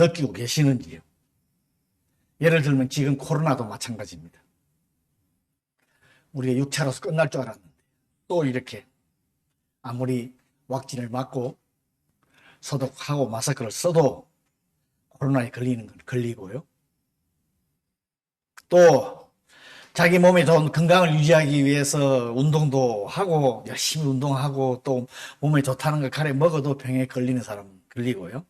느끼고 계시는지요? 예를 들면 지금 코로나도 마찬가지입니다. 우리가 6차로서 끝날 줄 알았는데 또 이렇게 아무리 왁진을 맞고 소독하고 마스크를 써도 코로나에 걸리는 건 걸리고요. 또 자기 몸에 좋은 건강을 유지하기 위해서 운동도 하고 열심히 운동하고 또 몸에 좋다는 걸 가려 먹어도 병에 걸리는 사람은 걸리고요.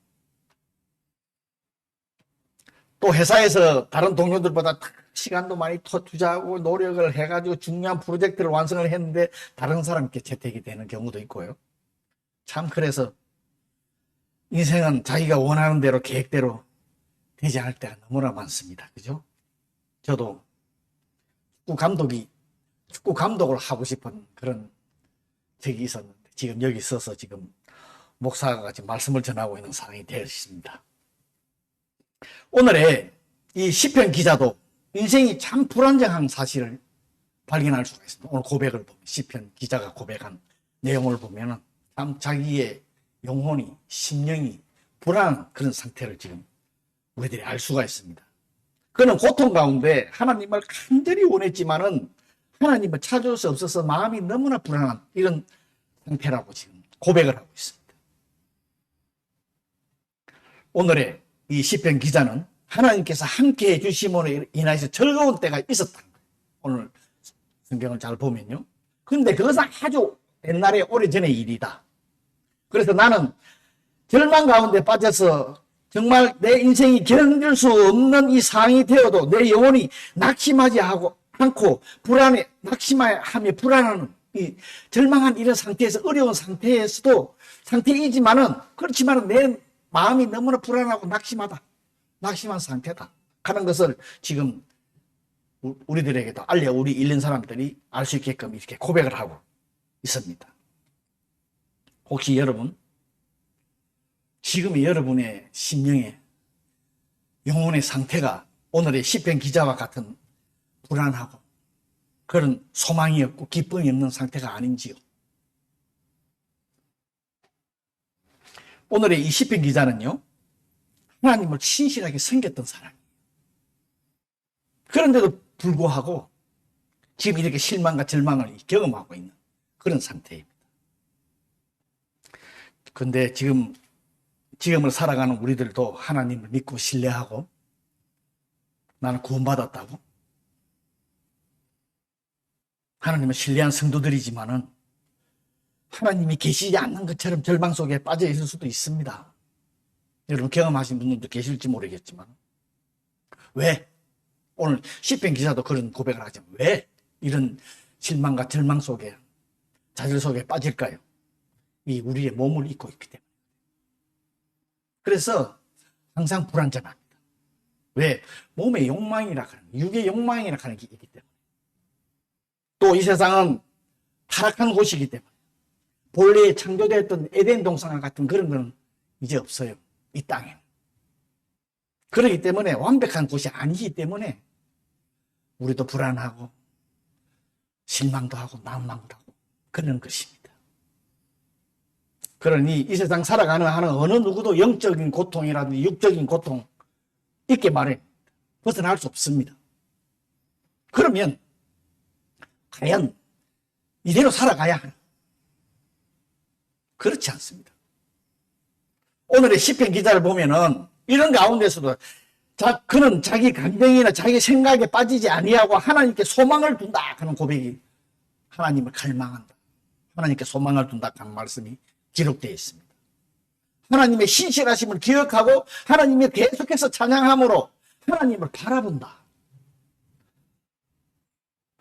또 회사에서 다른 동료들보다 시간도 많이 투- 투자하고 노력을 해가지고 중요한 프로젝트를 완성을 했는데 다른 사람께 채택이 되는 경우도 있고요. 참 그래서 인생은 자기가 원하는 대로 계획대로 되지 않을 때가 너무나 많습니다. 그죠? 저도 축구 감독이 축구 감독을 하고 싶은 그런 적이 있었는데 지금 여기 있어서 지금 목사가 같이 말씀을 전하고 있는 상황이 되었습니다. 오늘의 이 시편 기자도 인생이 참 불안정한 사실을 발견할 수가 있습니다. 오늘 고백을 시편 기자가 고백한 내용을 보면은 참 자기의 영혼이 심령이 불안한 그런 상태를 지금 우리들이 알 수가 있습니다. 그는 고통 가운데 하나님을 간절히 원했지만은 하나님을 찾을 수 없어서 마음이 너무나 불안한 이런 상태라고 지금 고백을 하고 있습니다. 오늘의 이 시편 기자는 하나님께서 함께 해 주심으로 인하여서 즐거운 때가 있었다. 오늘 성경을 잘 보면요. 근데 그것은 아주 옛날에 오래전의 일이다. 그래서 나는 절망 가운데 빠져서 정말 내 인생이 견딜 수 없는 이 상황이 되어도 내 영혼이 낙심하지 하고 않고 불안해 낙심하며 불안하는 이 절망한 이런 상태에서 어려운 상태에서도 상태이지만은 그렇지만은 내 마음이 너무나 불안하고 낙심하다 낙심한 상태다 하는 것을 지금 우- 우리들에게도 알려 우리 읽는 사람들이 알 수 있게끔 이렇게 고백을 하고 있습니다. 혹시 여러분 지금의 여러분의 심령의 영혼의 상태가 오늘의 시편 기자와 같은 불안하고 그런 소망이 없고 기쁨이 없는 상태가 아닌지요. 오늘의 이 시편 기자는요. 하나님을 신실하게 섬겼던 사람이에요. 그런데도 불구하고 지금 이렇게 실망과 절망을 경험하고 있는 그런 상태입니다. 근데 지금 지금을 살아가는 우리들도 하나님을 믿고 신뢰하고 나는 구원받았다고 하나님을 신뢰한 성도들이지만은 하나님이 계시지 않는 것처럼 절망 속에 빠져 있을 수도 있습니다. 여러분 경험하신 분들도 계실지 모르겠지만 왜 오늘 시편 기자도 그런 고백을 하지만 왜 이런 실망과 절망 속에 좌절 속에 빠질까요? 이 우리의 몸을 입고 있기 때문에. 그래서 항상 불안정합니다. 왜? 몸의 욕망이라 하는, 육의 욕망이라 하는 게 있기 때문에. 또 이 세상은 타락한 곳이기 때문에. 본래 창조되었던 에덴 동산과 같은 그런 건 이제 없어요. 이 땅에. 그렇기 때문에 완벽한 곳이 아니기 때문에 우리도 불안하고 실망도 하고 난망도 하고 그런 것입니다. 그러니 이 세상 살아가는 하는 어느 누구도 영적인 고통이라든지 육적인 고통 있게 말해 벗어날 수 없습니다. 그러면 과연 이대로 살아가야? 그렇지 않습니다. 오늘의 시편 기자를 보면은 이런 가운데서도 자, 그는 자기 감정이나 자기 생각에 빠지지 아니하고 하나님께 소망을 둔다 하는 고백이 하나님을 갈망한다. 하나님께 소망을 둔다 하는 말씀이 기록되어 있습니다. 하나님의 신실하심을 기억하고 하나님의 계속해서 찬양함으로 하나님을 바라본다.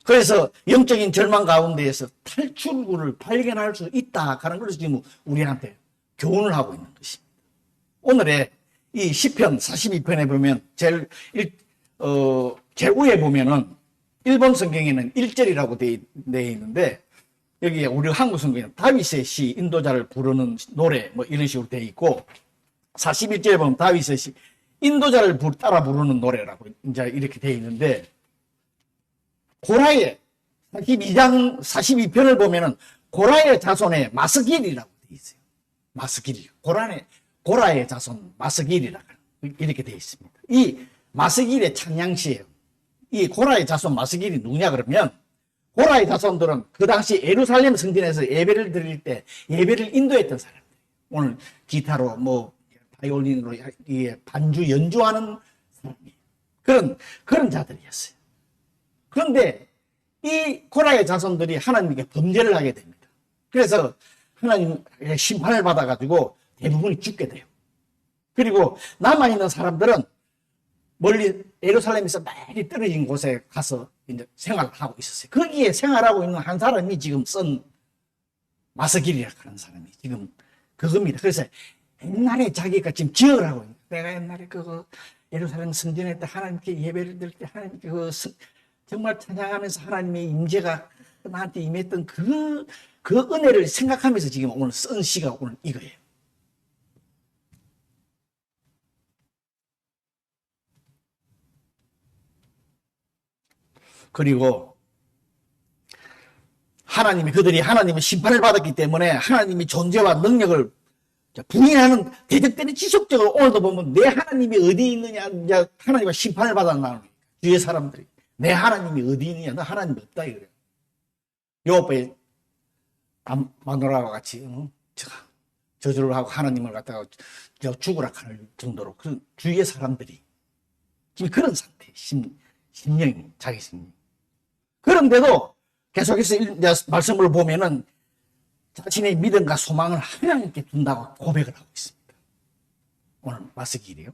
그래서 영적인 절망 가운데에서 탈출구를 발견할 수 있다 하는 것을 지금 우리한테 교훈을 하고 있는 것입니다. 오늘의 이 시편 42편에 보면 제일 일, 어, 제일 위에 보면은 일본 성경에는 1절이라고 되어 있는데 여기에 우리 한국 성경에는 다윗의 시 인도자를 부르는 노래 뭐 이런 식으로 되어 있고 41절에 보면 다윗의 시 인도자를 부- 따라 부르는 노래라고 이제 이렇게 되어 있는데 고라의 42장 42편을 보면은 고라의 자손의 마스길이라고 되어 있어요. 마스길이 고라의 고라의 자손 마스길이라 이렇게 되어 있습니다. 이 마스길의 찬양시예요. 이 고라의 자손 마스길이 누구냐 그러면 고라의 자손들은 그 당시 예루살렘 성전에서 예배를 드릴 때 예배를 인도했던 사람들. 오늘 기타로 뭐 바이올린으로 이 반주 연주하는 사람이 그런 그런 자들이었어요. 그런데 이 고라의 자손들이 하나님께 범죄를 하게 됩니다. 그래서 하나님 심판을 받아가지고 대부분이 죽게 돼요. 그리고 남아있는 사람들은 멀리 예루살렘에서 많이 떨어진 곳에 가서 이제 생활을 하고 있었어요. 거기에 생활하고 있는 한 사람이 지금 쓴 마스길이라고 하는 사람이 지금 그겁니다. 그래서 옛날에 자기가 지금 기억을 하고 있는 내가 옛날에 그거 예루살렘 성전에 때 하나님께 예배를 드릴 때 하나님께 그 성- 정말 찬양하면서 하나님의 임재가 나한테 임했던 그, 그 은혜를 생각하면서 지금 오늘 쓴 시가 오늘 이거예요. 그리고 하나님이 그들이 하나님의 심판을 받았기 때문에 하나님의 존재와 능력을 부인하는 대적들이 지속적으로 오늘도 보면 내 하나님이 어디 있느냐 하나님과 심판을 받았나는 주의 사람들이 내 하나님이 어디 있느냐 너 하나님 없다 이거예요. 요업에 마누라와 같이 응? 저- 저주를 하고 하나님을 갖다가 저 죽으라 하는 정도로 그런 주위의 사람들이 지금 그런 상태 심, 심령이 자기 심령 그런데도 계속해서 말씀을 보면은 자신의 믿음과 소망을 하나님께 둔다고 고백을 하고 있습니다. 오늘 마스 길이요.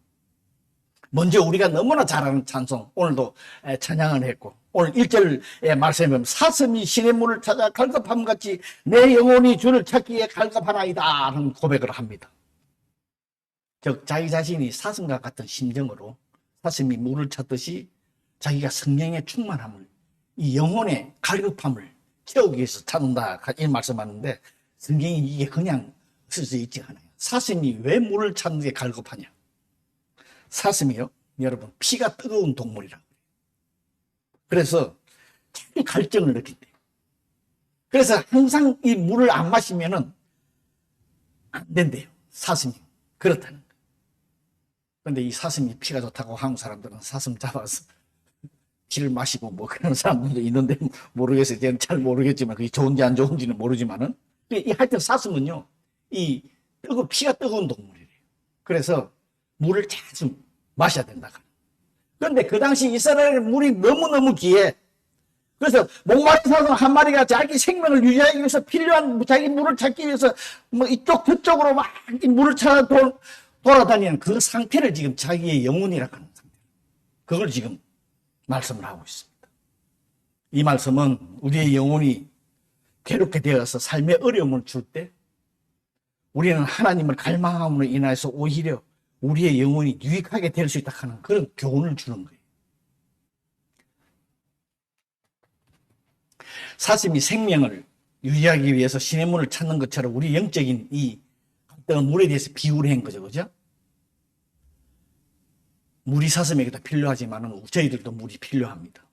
먼저 우리가 너무나 잘 아는 찬송, 오늘도 에, 찬양을 했고, 오늘 1절의 말씀에 보면 사슴이 문을 찾아 갈급함 같이 내 영혼이 주를 찾기에 갈급하나이다 하는 고백을 합니다. 즉, 자기 자신이 사슴과 같은 심정으로 사슴이 물을 찾듯이 자기가 성령의 충만함을, 이 영혼의 갈급함을 채우기 위해서 찾는다. 이 말씀하는데 성경이 이게 그냥 쓰져 있지 않아요. 사슴이 왜 물을 찾는 게 갈급하냐? 사슴이요, 여러분 피가 뜨거운 동물이라. 그래서 자기 갈증을 느낀대요. 그래서 항상 이 물을 안 마시면은 안 된대요. 사슴이 그렇다는 거. 그런데 이 사슴이 피가 좋다고 한국 사람들은 사슴 잡아서 피를 마시고 뭐 그런 사람들도 있는데 모르겠어요. 저는 잘 모르겠지만 그게 좋은지 안 좋은지는 모르지만은 이 하여튼 사슴은요 이 뜨거 피가 뜨거운 동물이래요. 그래서 물을 자주 마셔야 된다. 그런데 그 당시 이스라엘 물이 너무 너무 귀해. 그래서 목마른 사슴 한 마리가 자기 생명을 유지하기 위해서 필요한 자기 물을 찾기 위해서 뭐 이쪽 저쪽으로 막이 물을 찾아 도, 돌아다니는 그 상태를 지금 자기의 영혼이라고 하는 상태. 그걸 지금 말씀을 하고 있습니다. 이 말씀은 우리의 영혼이 괴롭게 되어서 삶의 어려움을 줄 때 우리는 하나님을 갈망함으로 인해서 오히려 우리의 영혼이 유익하게 될 수 있다 하는 그런 교훈을 주는 거예요. 사슴이 생명을 유지하기 위해서 신의 문을 찾는 것처럼 우리 영적인 이 물에 대해서 비유를 한 거죠. 그죠? 물이 사슴에게도 필요하지만 저희들도 물이 필요합니다.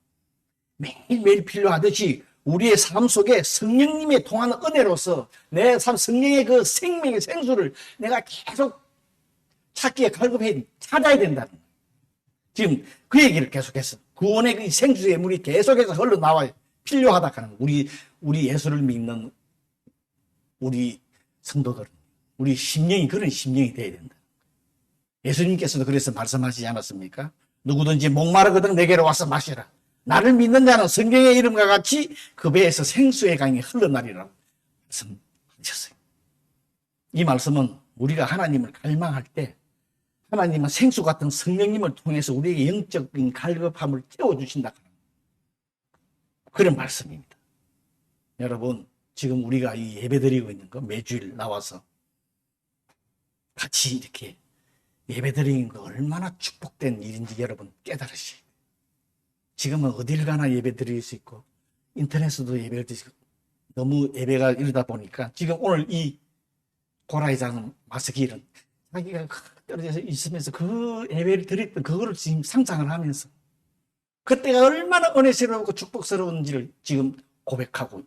매일매일 필요하듯이 우리의 삶 속에 성령님의 통하는 은혜로서 내 삶, 성령의 그 생명의 생수를 내가 계속 찾기에 갈급해 찾아야 거예요. 지금 그 얘기를 계속해서 구원의 그 생수의 물이 계속해서 흘러나와요. 필요하다 하는 우리 우리 예수를 믿는 우리 성도들은 우리 심령이 그런 심령이 돼야 된다. 예수님께서도 그래서 말씀하시지 않았습니까? 누구든지 목마르거든 내게로 와서 마시라. 나를 믿는 자는 성경의 이름과 같이 그 배에서 생수의 강이 흘러나리라고 말씀하셨어요. 이 말씀은 우리가 하나님을 갈망할 때 하나님은 생수 같은 성령님을 통해서 우리에게 영적인 갈급함을 채워주신다. 그런 말씀입니다. 여러분, 지금 우리가 이 예배 드리고 있는 거 매주일 나와서 같이 이렇게 예배 드리는 거 얼마나 축복된 일인지 여러분 깨달으시. 지금은 어딜 가나 예배 드릴 수 있고 인터넷에도 예배를 드리고 너무 예배가 이러다 보니까 지금 오늘 이 고라이장 마스길은 자기가 떨어져서 있으면서 그 예배를 드렸던 그거를 지금 상상을 하면서 그때가 얼마나 은혜스러우고 축복스러운지를 지금 고백하고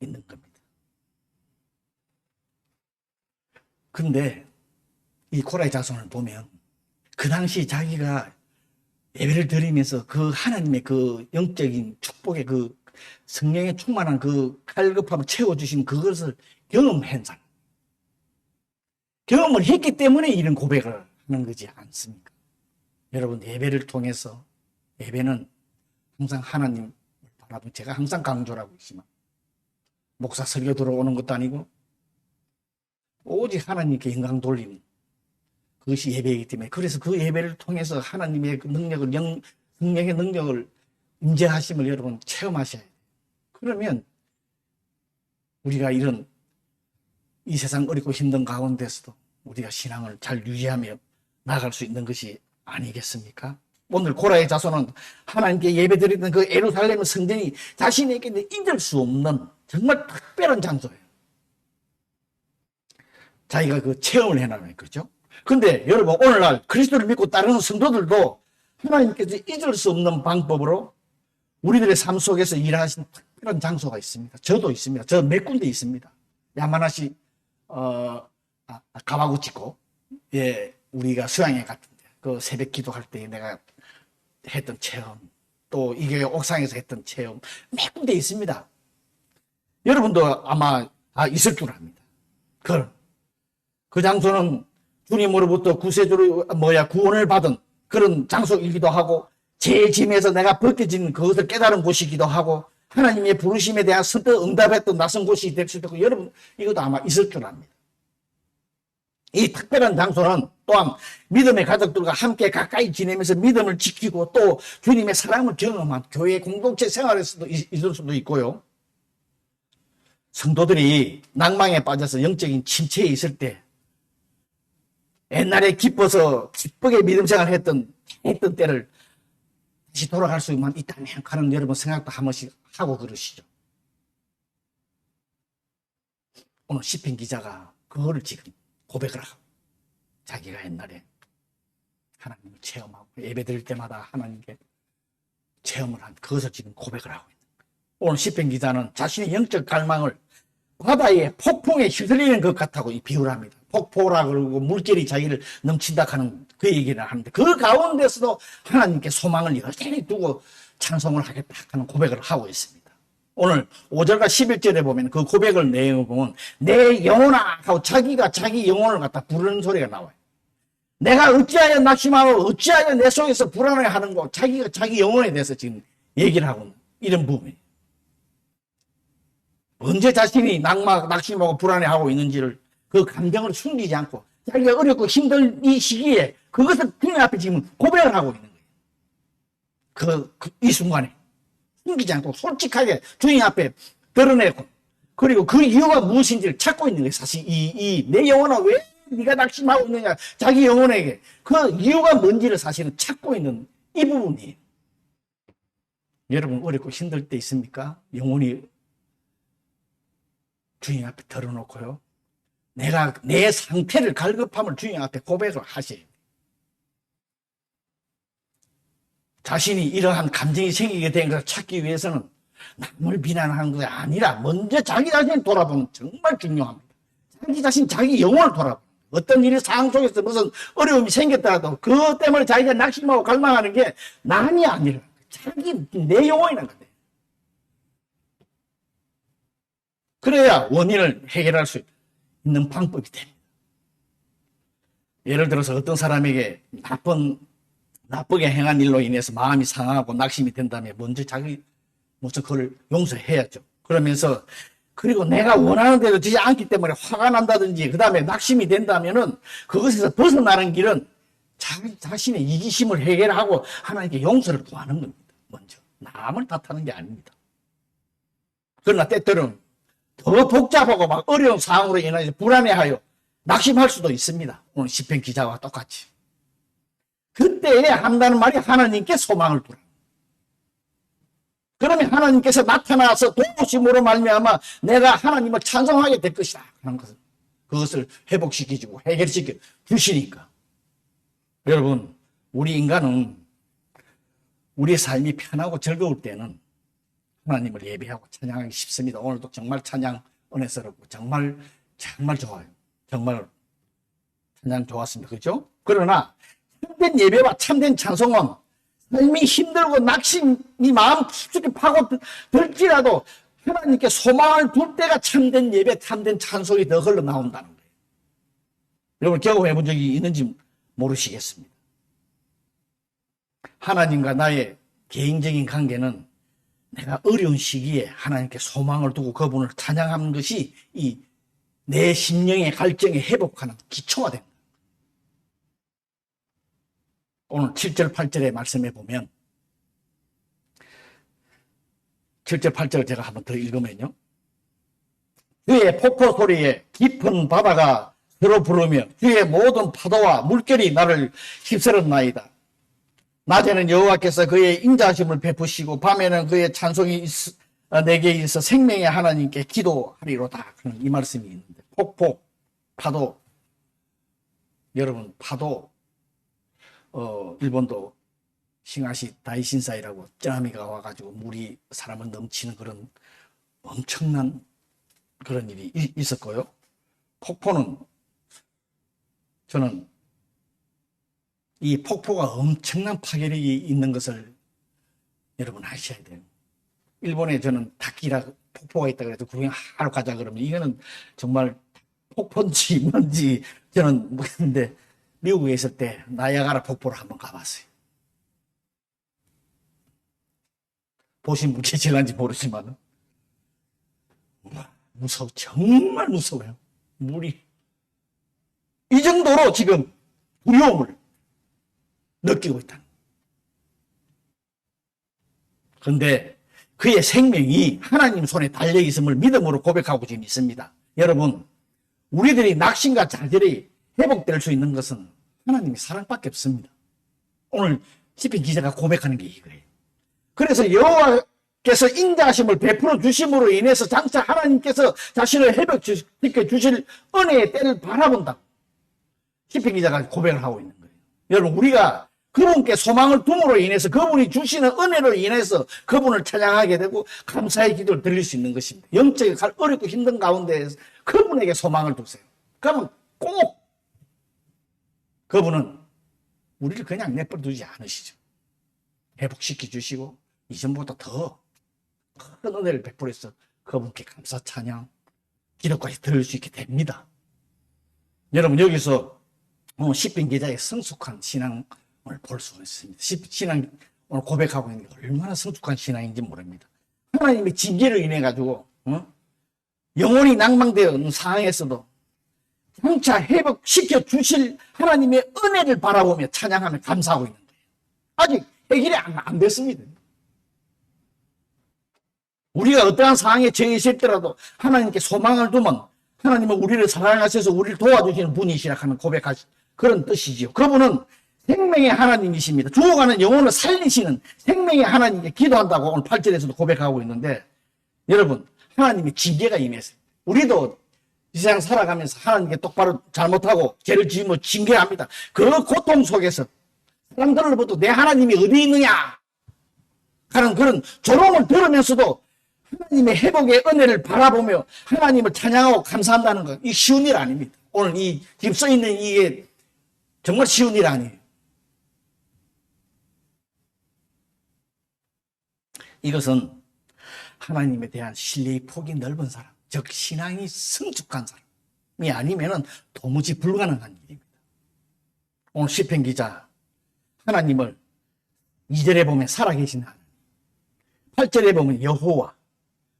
있는 겁니다. 근데 이 고라의 자손을 보면 그 당시 자기가 예배를 드리면서 그 하나님의 그 영적인 축복의 그 성령의 충만한 그 갈급함을 채워주신 그것을 경험한 사람. 경험을 했기 때문에 이런 고백을 하는 거지 않습니까? 여러분, 예배를 통해서 예배는 항상 하나님을 바라보고 제가 항상 강조를 하고 있지만 목사 설교 들어오는 것도 아니고 오직 하나님께 영광 돌리는 그것이 예배이기 때문에 그래서 그 예배를 통해서 하나님의 그 능력을 영, 성령의 능력을 임재하심을 여러분 체험하셔야 돼요. 그러면 우리가 이런 이 세상 어렵고 힘든 가운데서도 우리가 신앙을 잘 유지하며 나아갈 수 있는 것이 아니겠습니까? 오늘 고라의 자손은 하나님께 예배드리던 그 에루살렘 성전이 자신에게 잊을 수 없는 정말 특별한 장소예요. 자기가 그 체험을 해나가는 거죠. 근데 여러분 오늘날 그리스도를 믿고 따르는 성도들도 하나님께서 잊을 수 없는 방법으로 우리들의 삶 속에서 일하신 특별한 장소가 있습니다. 저도 있습니다. 저 몇 군데 있습니다. 야마나시 어 아, 가와구치고 예 우리가 수양회 같은데 그 새벽 기도할 때 내가 했던 체험 또 이게 옥상에서 했던 체험 몇 군데 있습니다. 여러분도 아마 아, 있을 줄 압니다. 그, 그 장소는 주님으로부터 구세주로 뭐야 구원을 받은 그런 장소이기도 하고 제 짐에서 내가 벗겨진 그것을 깨달은 곳이기도 하고 하나님의 부르심에 대한 선뜻 응답했던 낯선 곳이 될 수도 있고 여러분 이것도 아마 있을 줄 압니다. 이 특별한 장소는 또한 믿음의 가족들과 함께 가까이 지내면서 믿음을 지키고 또 주님의 사랑을 경험한 교회 공동체 생활에서도 있- 있을 수도 있고요. 성도들이 낭망에 빠져서 영적인 침체에 있을 때 옛날에 기뻐서 기쁘게 믿음 생활을 했던 했던 때를 다시 돌아갈 수만 있다면 하는 여러분 생각도 한 번씩 하고 그러시죠. 오늘 시편 기자가 그거를 지금 고백을 하고 자기가 옛날에 하나님을 체험하고 예배 드릴 때마다 하나님께 체험을 한 그것을 지금 고백을 하고 있는 거예요. 오늘 시편 기자는 자신의 영적 갈망을 바다의 폭풍에 휘둘리는 것 같다고 이 비유를 합니다. 폭포라 그러고 물결이 자기를 넘친다 하는 그 얘기를 하는데 그 가운데서도 하나님께 소망을 여전히 두고 찬송을 하겠다 하는 고백을 하고 있습니다. 오늘 5절과 11절에 보면 그 고백을 내용을 보면 내 영혼아 하고 자기가 자기 영혼을 갖다 부르는 소리가 나와요. 내가 어찌하여 낙심하고 어찌하여 내 속에서 불안해하는 거 자기가 자기 영혼에 대해서 지금 얘기를 하고 있는 이런 부분이에요. 언제 자신이 낙막, 낙심하고 불안해하고 있는지를 그 감정을 숨기지 않고 자기가 어렵고 힘든 이 시기에 그것을 주님 앞에 지금 고백을 하고 있는 거예요. 그, 그, 이 순간에. 숨기지 않고 솔직하게 주님 앞에 드러내고 그리고 그 이유가 무엇인지를 찾고 있는 거예요. 사실 이, 이, 내 영혼아 왜 네가 낙심하고 있느냐. 자기 영혼에게 그 이유가 뭔지를 사실은 찾고 있는 이 부분이에요. 여러분 어렵고 힘들 때 있습니까? 영혼이 주님 앞에 털어놓고요. 내가 내 상태를 갈급함을 주님 앞에 고백을 하셔요. 자신이 이러한 감정이 생기게 된 것을 찾기 위해서는 남을 비난하는 것이 아니라 먼저 자기 자신을 돌아보는 정말 중요합니다. 자기 자신, 자기 영혼을 돌아보는 어떤 일이 상황 속에서 무슨 어려움이 생겼더라도 그것 때문에 자기가 낙심하고 갈망하는 게 남이 아니라 자기 내 영혼이라는 거예요. 그래야 원인을 해결할 수 있 는 방법이 됩니다. 예를 들어서 어떤 사람에게 나쁜, 나쁘게 행한 일로 인해서 마음이 상하고 낙심이 된다면 먼저 자기, 먼저 그걸 용서해야죠. 그러면서, 그리고 내가 원하는 대로 되지 않기 때문에 화가 난다든지, 그 다음에 낙심이 된다면은 그것에서 벗어나는 길은 자기 자신의 이기심을 해결하고 하나님께 용서를 구하는 겁니다. 먼저. 남을 탓하는 게 아닙니다. 그러나 때때로는 더 복잡하고 막 어려운 상황으로 인해서 불안해하여 낙심할 수도 있습니다. 오늘 시편 기자와 똑같이. 그때에 한다는 말이 하나님께 소망을 두라. 그러면 하나님께서 나타나서 도우심으로 말미암아 내가 하나님을 찬송하게 될 것이다 하는 것을 그것을 회복시키고 해결시켜 주시니까 여러분 우리 인간은 우리의 삶이 편하고 즐거울 때는 하나님을 예배하고 찬양하기 쉽습니다. 오늘도 정말 찬양 은혜스럽고 정말 정말 좋아요. 정말 찬양 좋았습니다. 그죠? 그러나 참된 예배와 참된 찬송은 삶이 힘들고 낙심이 마음 깊숙이 파고 들지라도 하나님께 소망을 둘 때가 참된 예배, 참된 찬송이 더 흘러 나온다는 거예요. 여러분 경험해 본 적이 있는지 모르시겠습니다. 하나님과 나의 개인적인 관계는 내가 어려운 시기에 하나님께 소망을 두고 그분을 찬양하는 것이 이 내 심령의 갈증에 회복하는 기초가 됩니다. 오늘 7절, 8절의 말씀에 보면 7절, 8절을 제가 한번 더 읽으면요. 주의 폭포 소리에 깊은 바다가 서로 부르며 주의 모든 파도와 물결이 나를 휩쓸었나이다. 낮에는 여호와께서 그의 인자하심을 베푸시고 밤에는 그의 찬송이 있- 어, 내게 있어 생명의 하나님께 기도하리로다. 이 말씀이 있는데 폭포, 파도 여러분 파도 어, 일본도 싱하시 다이신사이라고 쩌나미가 와가지고 물이 사람을 넘치는 그런 엄청난 그런 일이 이- 있었고요. 폭포는 저는 이 폭포가 엄청난 파괴력이 있는 것을 여러분 아셔야 돼요. 일본에 저는 다키라 폭포가 있다 그래서 구경하러 가자 그러면 이거는 정말 폭포인지 뭔지 저는 모르겠는데 미국에 있을 때 나야가라 폭포를 한번 가봤어요. 보신 분 계실런지 모르지만 무서워 정말 무서워요. 물이 이 정도로 지금 두려움을 느끼고 있다. 그런데 그의 생명이 하나님 손에 달려 있음을 믿음으로 고백하고 지금 있습니다. 여러분, 우리들이 낙심과 좌절이 회복될 수 있는 것은 하나님의 사랑밖에 없습니다. 오늘 시편 기자가 고백하는 게 이거예요. 그래서 여호와께서 인자하심을 베풀어 주심으로 인해서 장차 하나님께서 자신을 회복시켜 주실 은혜의 때를 바라본다. 시편 기자가 고백을 하고 있는 거예요. 여러분 우리가 그분께 소망을 둠으로 인해서 그분이 주시는 은혜로 인해서 그분을 찬양하게 되고 감사의 기도를 드릴 수 있는 것입니다. 영적인 갈- 어렵고 힘든 가운데 그분에게 소망을 두세요. 그러면 꼭 그분은 우리를 그냥 내버려두지 않으시죠. 회복시켜 주시고 이전보다 더 큰 은혜를 베풀어서 그분께 감사 찬양 기도까지 들을 수 있게 됩니다. 여러분 여기서 어, 시편 기자의 성숙한 신앙 을볼수 있습니다. 시- 신앙 오늘 고백하고 있는 게 얼마나 성숙한 신앙인지 모릅니다. 하나님의 징계로 인해 가지고 어? 영혼이 낭망되어 있는 상황에서도 장차 회복시켜 주실 하나님의 은혜를 바라보며 찬양하며 감사하고 있는 거예요. 아직 해결이 안, 안 됐습니다. 우리가 어떠한 상황에 처해 있을 때라도 하나님께 소망을 두면 하나님은 우리를 사랑하셔서 우리를 도와주시는 분이시라 하는 고백하시 그런 뜻이지요. 그분은 생명의 하나님이십니다. 죽어가는 영혼을 살리시는 생명의 하나님께 기도한다고 오늘 8절에서도 고백하고 있는데 여러분 하나님의 징계가 임했어요. 우리도 이 세상 살아가면서 하나님께 똑바로 잘못하고 죄를 지으면 징계합니다. 그 고통 속에서 사람들로부터 내 하나님이 어디 있느냐 하는 그런 조롱을 들으면서도 하나님의 회복의 은혜를 바라보며 하나님을 찬양하고 감사한다는 것, 이 쉬운 일 아닙니다. 오늘 이 지금 써 있는 이게 정말 쉬운 일 아니에요. 이것은 하나님에 대한 신뢰의 폭이 넓은 사람, 즉 신앙이 성숙한 사람이 아니면은 도무지 불가능한 일입니다. 오늘 시편 기자 하나님을 2절에 보면 살아계신 하나님, 8절에 보면 여호와,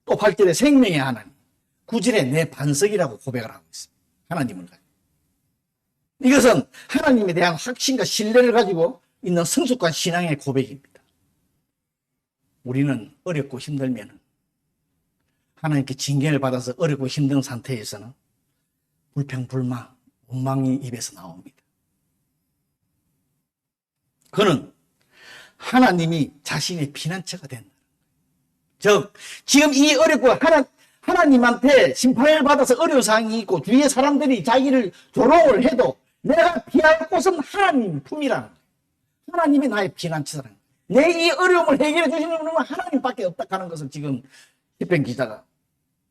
또 8절에 생명의 하나님, 9절에 내 반석이라고 고백을 하고 있습니다. 하나님을 가지고. 이것은 하나님에 대한 확신과 신뢰를 가지고 있는 성숙한 신앙의 고백입니다. 우리는 어렵고 힘들면 하나님께 징계를 받아서 어렵고 힘든 상태에서는 불평, 불만, 원망이 입에서 나옵니다. 그는 하나님이 자신의 피난처가 된다. 즉, 지금 이 어렵고 하나, 하나님한테 심판을 받아서 어려운 상황이 있고 주위의 사람들이 자기를 조롱을 해도 내가 피할 곳은 하나님 거예요. 하나님이 나의 피난처라는. 내 이 어려움을 해결해 주시는 분은 하나님밖에 없다 하는 것을 지금 히pen 기자가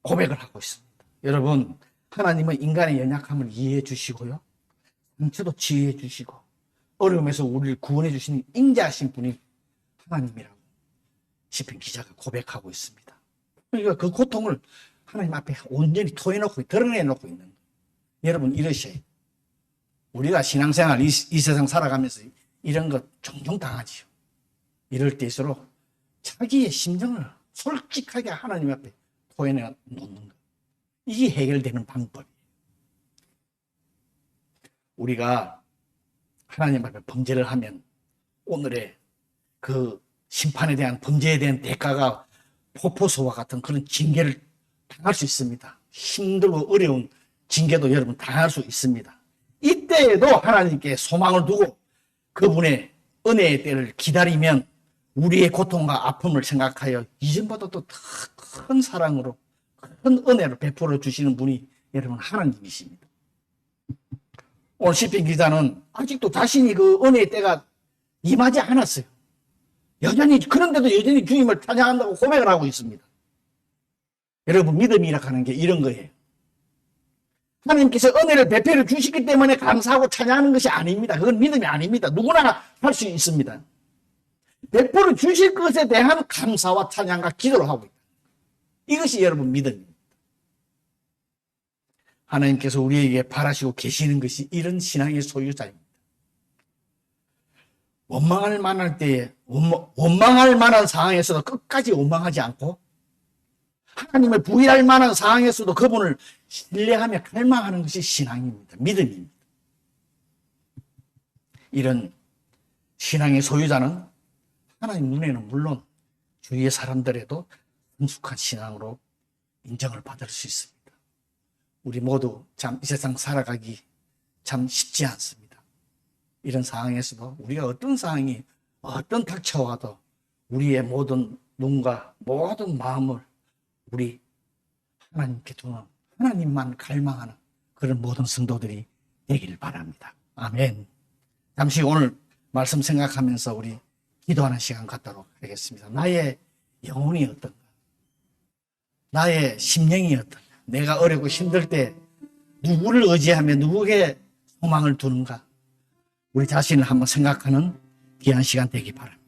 고백을 하고 있습니다. 여러분, 하나님은 인간의 연약함을 이해해 주시고요. 상처도 치유해 주시고 어려움에서 우리를 구원해 주시는 인자하신 분이 하나님이라고 시편 기자가 고백하고 있습니다. 그러니까 그 고통을 하나님 앞에 온전히 토해놓고 드러내놓고 있는 거예요. 여러분 이러셔야. 우리가 신앙생활 이, 이 세상 살아가면서 이런 것 종종 당하지요. 이럴 때일수록 자기의 심정을 솔직하게 하나님 앞에 토해내 놓는 것. 이게 해결되는 방법이에요. 우리가 하나님 앞에 범죄를 하면 오늘의 그 심판에 대한 범죄에 대한 대가가 폭포수와 같은 그런 징계를 당할 수 있습니다. 힘들고 어려운 징계도 여러분 당할 수 있습니다. 이때에도 하나님께 소망을 두고 그분의 은혜의 때를 기다리면 우리의 고통과 아픔을 생각하여 이전보다 더큰 사랑으로 큰 은혜를 베풀어 주시는 분이 여러분 하나님이십니다. 오늘 시편 기자는 아직도 자신이 그 은혜의 때가 임하지 않았어요. 여전히 그런데도 여전히 주님을 찬양한다고 고백을 하고 있습니다. 여러분 믿음이라 하는 게 이런 거예요. 하나님께서 은혜를 베풀어 주시기 때문에 감사하고 찬양하는 것이 아닙니다. 그건 믿음이 아닙니다. 누구나 할 수 있습니다. 베풀어 주실 것에 대한 감사와 찬양과 기도를 하고 있다. 이것이 여러분 믿음입니다. 하나님께서 우리에게 바라시고 계시는 것이 이런 신앙의 소유자입니다. 원망할 만할 때에 원망, 원망할 만한 상황에서도 끝까지 원망하지 않고 하나님을 부인할 만한 상황에서도 그분을 신뢰하며 갈망하는 것이 신앙입니다. 믿음입니다. 이런 신앙의 소유자는 하나님 눈에는 물론 주위의 사람들에도 성숙한 신앙으로 인정을 받을 수 있습니다. 우리 모두 참 이 세상 살아가기 참 쉽지 않습니다. 이런 상황에서도 우리가 어떤 상황이 어떤 닥쳐와도 우리의 모든 눈과 모든 마음을 우리 하나님께 두는 하나님만 갈망하는 그런 모든 성도들이 되길 바랍니다. 아멘. 잠시 오늘 말씀 생각하면서 우리 기도하는 시간 갖도록 하겠습니다. 나의 영혼이 어떤가? 나의 심령이 어떤가? 내가 어렵고 힘들 때 누구를 의지하며 누구에게 소망을 두는가? 우리 자신을 한번 생각하는 귀한 시간 되기 바랍니다.